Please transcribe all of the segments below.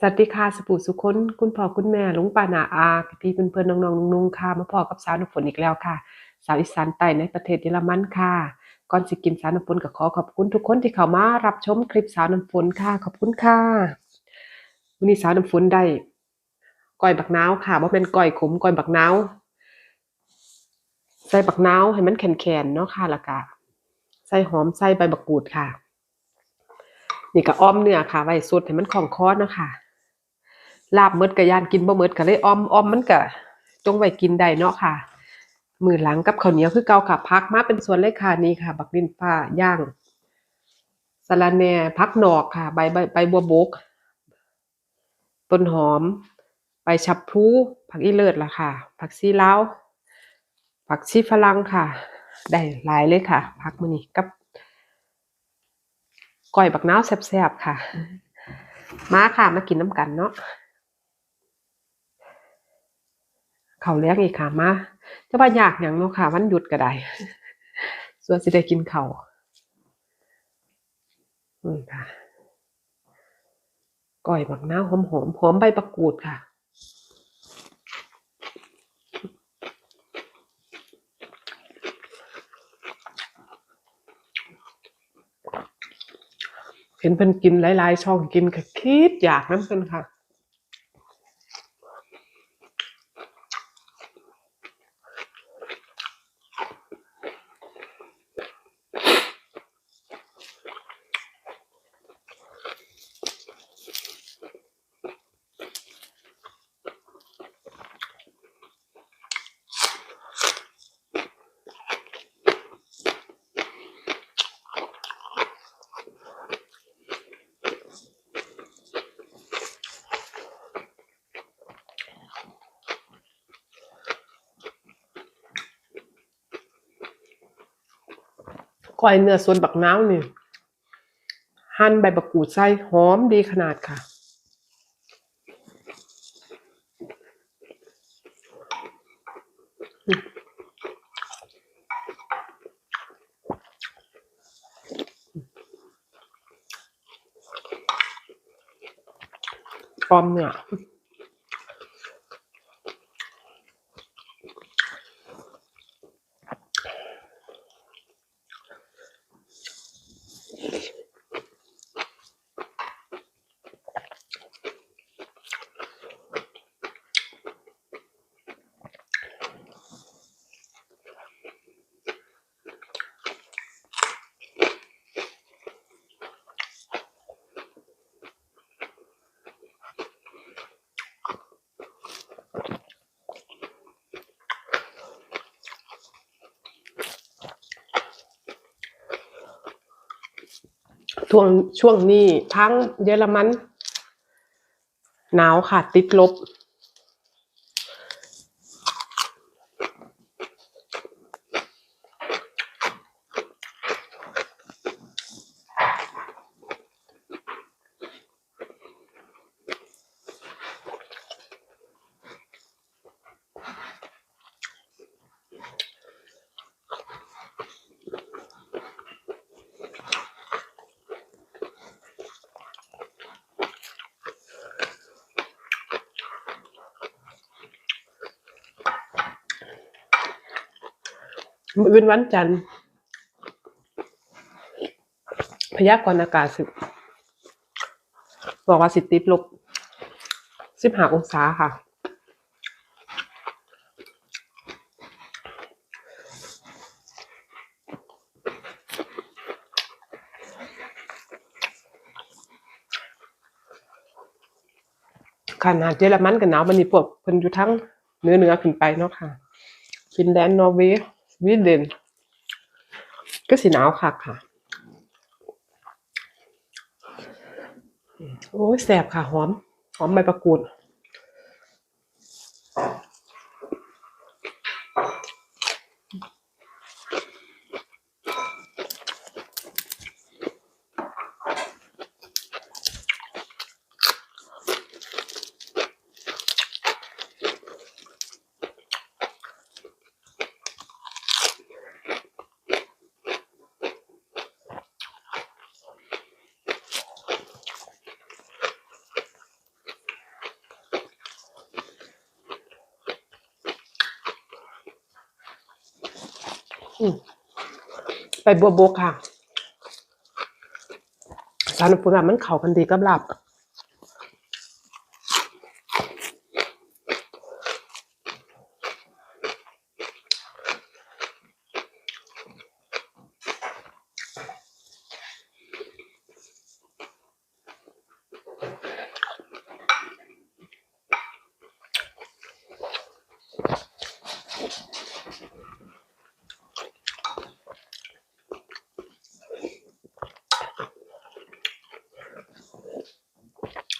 สวัสดีค่ะสปูสุคนคุณพ่อคุณแม่ลุงป้านาอาพี่เพื่อนๆน้องๆนุ่งๆค่ะมาพอกับสาวน้ำฝนอีกแล้วค่ะ สาวอีสานใต้ในประเทศเยอรมันค่ะก่อนสิกินสาวน้ำฝนก็ขอขอบคุณทุกคนที่เข้ามารับชมคลิปสาวน้ำฝนค่ะขอบคุณค่ะวันนี้สาวน้ำฝนได้ก้อยบักนาวค่ะบ่เป็นก้อยขมก้อยบักนาวใส่บักนาวให้มันแข็งๆเนาะค่ะแล้วก็ใส่หอมใส่ใบบักกูดค่ะ นี่ก็อ้อมเนื้อค่ะไว้สดให้มันของคอเนาะค่ะ ลาบเมดก็ย่านกินบ่เมดก็เลยอ้อมอ้อมมันก็จงไว้กินได้เนาะค่ะ มือหลังกับข้าวเหนียวคือเก่าค่ะพักมาเป็นส่วนเลยค่ะนี่ค่ะ บักดินฟ้าย่างสะระแหน่พักหนอกค่ะ ใบใบใบบัวบก ต้นหอม ใบชับพลูผักอีเลิศล่ะค่ะ ผักชีลาผักชีฝรั่งค่ะ ได้หลายเลยค่ะ พักมือนี้กับก้อยบักน้าวแซ่บๆค่ะ มาค่ะมากินน้ำกันเนาะ เขาวเลี้ยงอีกค่ะมาจะว่าอยากอย่างเนาะค่ะวันหยุดก็ได้ส่วนสิได้กินเขาวอืมค่ะก้อยบักนาหอมหอมหอมใบประกูดค่ะเห็นเพิ่นกินหลายๆช่องกินก็คิดอยากน้ำเพิ่นค่ะ อยเนื้อส่วนบักน้าวนี่หั่นใบบักกูดใส่หอมดีขนาดค่ะออมเนี่ย ช่วงช่วงนี้ทั้งเยอรมันหนาวค่ะ ติดลบ มื้ออื่นวันจันทร์พยากรณ์อากาศสิบอกว่าสิติดลบสิบห้าองศาค่ะ ขนาดเยอรมันกับหนาวมันนี่พวกเพิ่นอยู่ทั้งเนื้อเนื้อขึ้นไปเนาะค่ะ ฟินแลนด์นอร์เวย์ วีเดนก็สีหนาวคักค่ะ โอ้ยแสบค่ะ หอม หอมใบประกูด ไปบัวบกค่ะสารพุนมันเข้ากันดีกับลาบ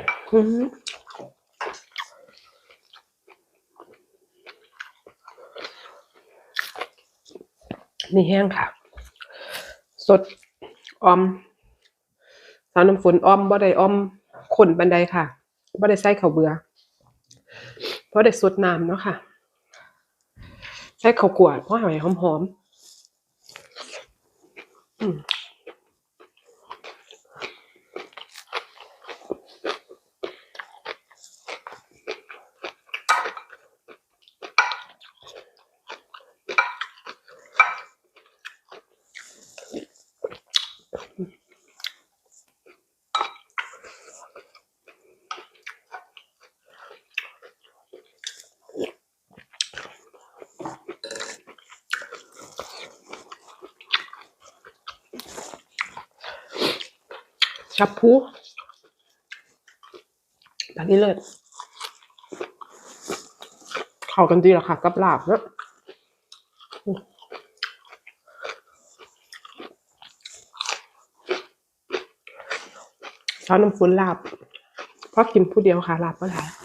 อื มีแห้งค่ะ สดออมสาวน้ำฝนออมบ่ได้ออมขนบันไดค่ะบ่ได้ใส่ข้าวเบือเพราะได้สดน้ำเนาะค่ะ ใส่ข้าวกวดเพราะหอยหอมๆอืม ชับพูตอนนี้เลยเข้ากันดีแล้วค่ะ กับลาบเนอะช้อนน้ำฝนลาบเพราะกินผู้เดียวค่ะลาบก็หลายท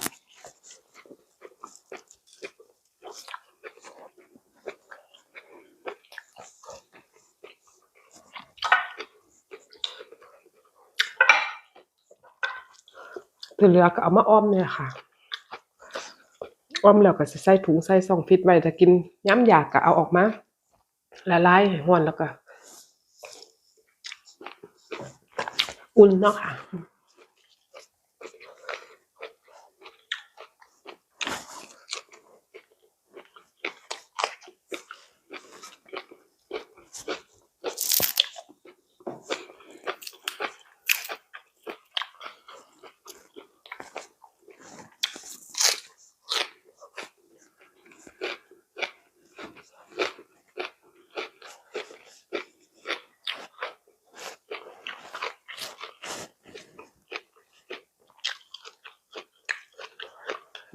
ี่ เหลือก็เอามาอ้อมเนี่ยค่ะอ้อมแล้วก็ใส่ถุงใส่ซองฟิตไว้ถ้ากินย้ำอยากก็เอาออกมาละลายห้ร้อนแล้วก็ อุ่นเนาะค่ะ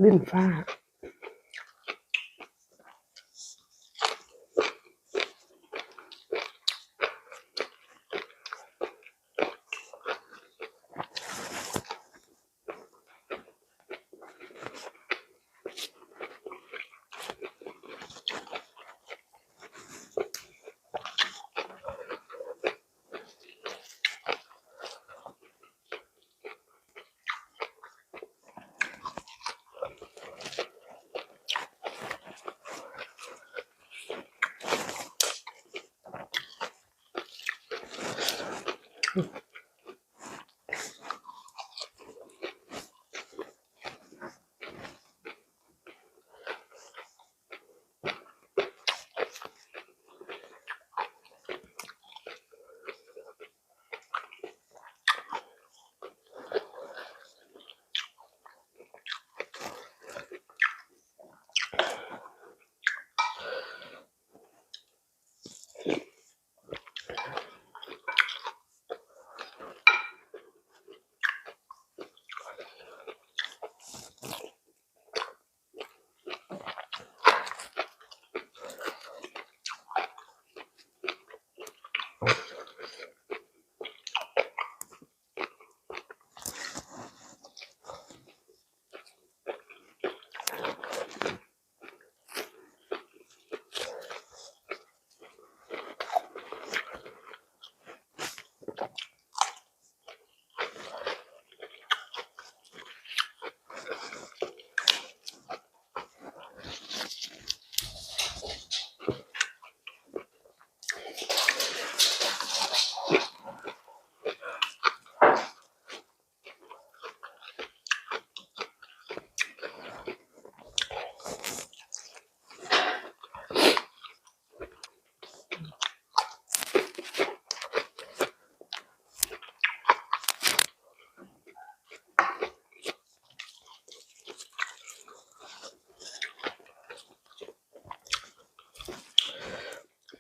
ลิ้นฟ้า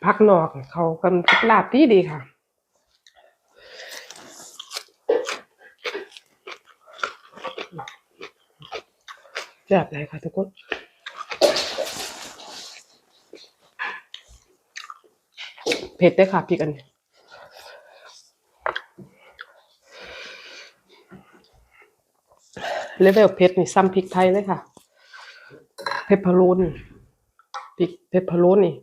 พักนอกเขากันกับลาบดีดีค่ะแบบไหนคะทุกคนเผ็ดด้ค่ะพริกอันนี้เลเวลเผ็ดนี่ซ้ำพริกไทยเลยค่ะ เพปเปอโรนพริกเพปเปอโรนนี่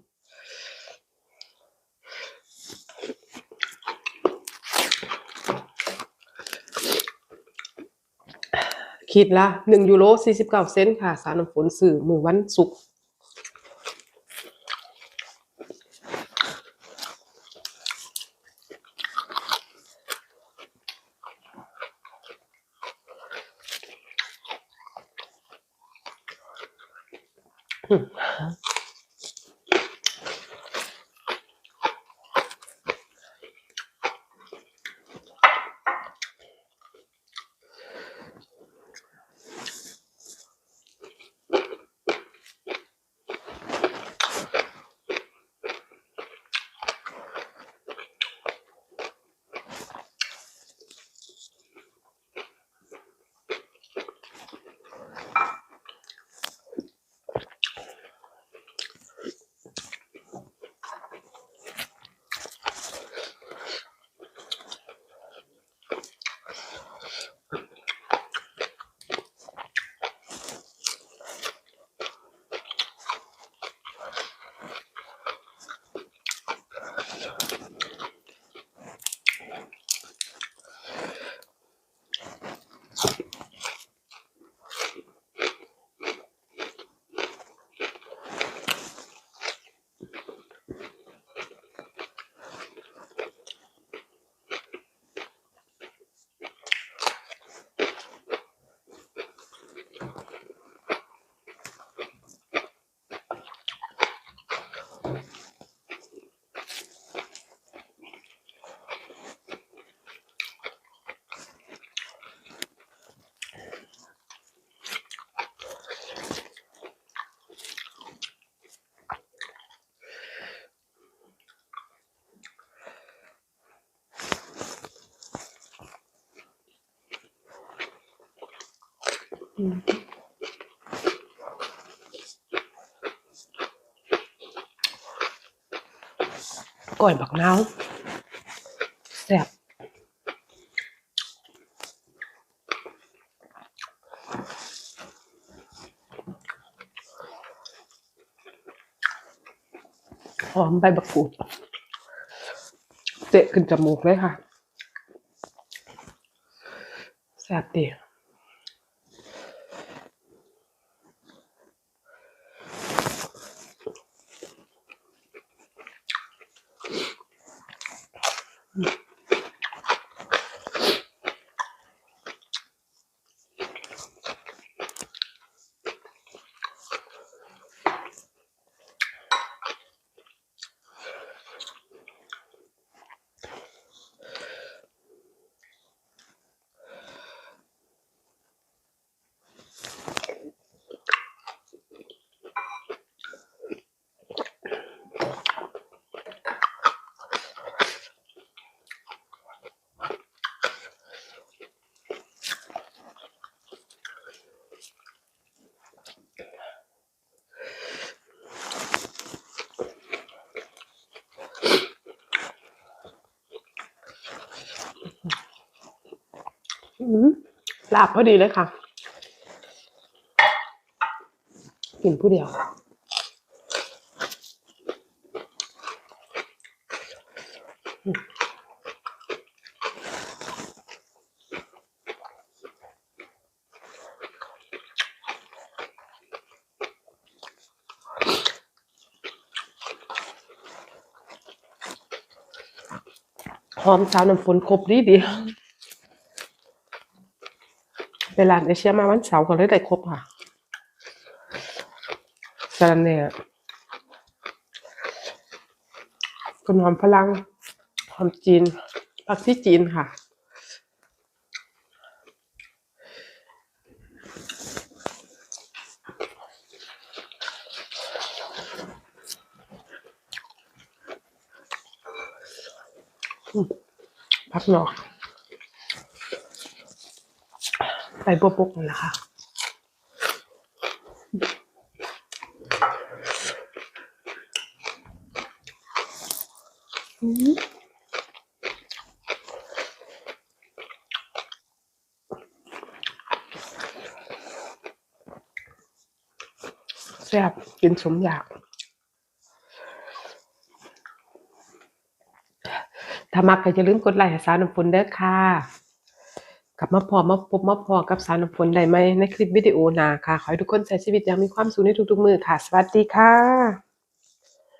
ขีดละหนึ่งยูโรสี่สิบเก้าเซนต์ค่ะ สารน้ำฝนสื่อมือวันศุกร์ ก่อยบักนาวแซ่บหอมใบบักกูดเตะขึ้นจมูกเลยค่ะแซ่บดี อืม ลาบพอดีเลยค่ะ กินผู้เดียวหอมสาวน้ำฝนครบดีดี เวลานเอเชียมาวันเสาร์ก็เลยได้ครบค่ะสารันเนี่ยคุณหอมพลังหอมจีนผักที่จีนค่ะอพักหนอก ไปบวบกนั่นะค่ะแซ่บกินสมอยาก ถ้ามักก็อย่าลืมกดไลค์ให้สาวน้ำฝนเด้อค่ะ กลับมาพอมาพบมาพอกับสารน้ำฝนได้ไหมในคลิปวิดีโอหน้าค่ะ ขอให้ทุกคนใช้ชีวิตอย่างมีความสุขในทุกๆมือค่ะ สวัสดีค่ะ